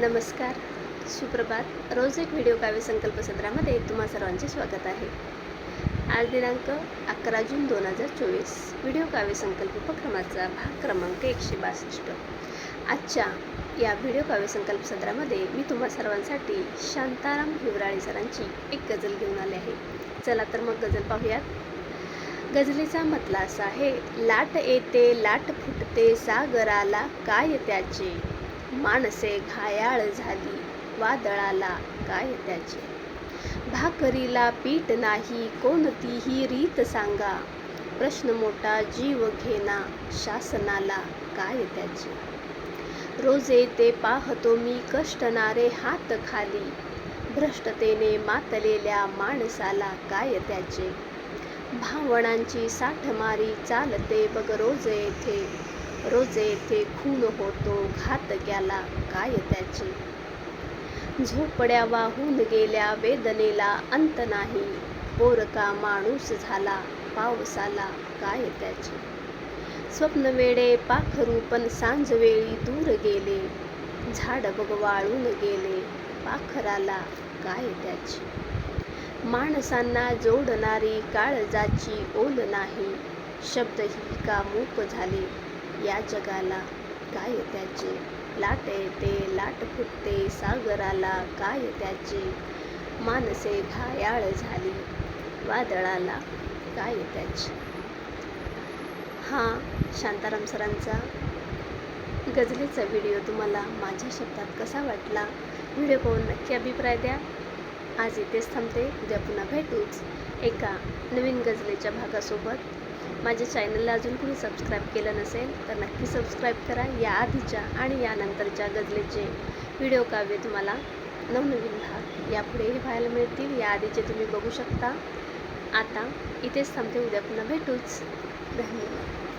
नमस्कार सुप्रभात. रोज एक व्हिडिओ काव्य संकल्प सत्रामध्ये तुम्हा सर्वांचे स्वागत आहे. आज दिनांक अकरा जून दोन हजार चोवीस. व्हिडिओ काव्य संकल्प उपक्रमाचा भाग क्रमांक एकशे बासष्ट. आजच्या या व्हिडिओ काव्य संकल्प सत्रामध्ये मी तुम्हा सर्वांसाठी शांताराम हिवराळे सरांची एक गझल घेऊन आले आहे. चला तर मग गझल पाहूयात. गझलेचा मतला असा आहे लाट येते लाट फुटते सागराला काय त्याचे? माणसे घायाळ झाली वादळाला काय त्याचे? भाकरीला पीठ नाही कोणतीही रीत सांगा. प्रश्न मोठा जीव घेना शासनाला काय त्याचे? रोजे ते पाहतो मी कष्टणारे हात खाली. भ्रष्टतेने मातलेल्या माणसाला काय त्याचे? भावनांची साठमारी चालते बघ रोज येथे रोज येथे खून होतो घातक्याला काय त्याचे? झोपड्या वाहून गेल्या वेदनेला अंत नाही पोरका माणूस झाला पावसाला काय त्याचे? स्वप्न वेळे पाखरू पण सांजवेळी दूर गेले झाड बघ वाळून गेले पाखराला काय त्याचे? माणसांना जोडणारी काळजाची ओल नाही शब्दही का मूक झाले? या जगाला काय त्याचे? लाट येते लाट फुटते सागराला काय त्याचे? माणसे घायाळ झाली वादळाला काय त्याचे? हा शांताराम सरांचा गझलेचा व्हिडिओ तुम्हाला माझ्या शब्दात कसा वाटला? व्हिडिओ पाहून नक्की अभिप्राय द्या. आज इथेच थांबते. उद्या पुन्हा भेटूच. एका नवीन गझलेच्या भागासोबत माझ्या चॅनलला अजून कुणी सबस्क्राईब केलं नसेल तर नक्की सबस्क्राईब करा. या आधीच्या आणि यानंतरच्या गजलेचे व्हिडिओ काव्य तुम्हाला नवनवीन भाग यापुढेही पाहायला मिळतील. या आधीचे तुम्ही बघू शकता. आता इथेच थांबते. उद्या पुन्हा भेटूच. धन्यवाद.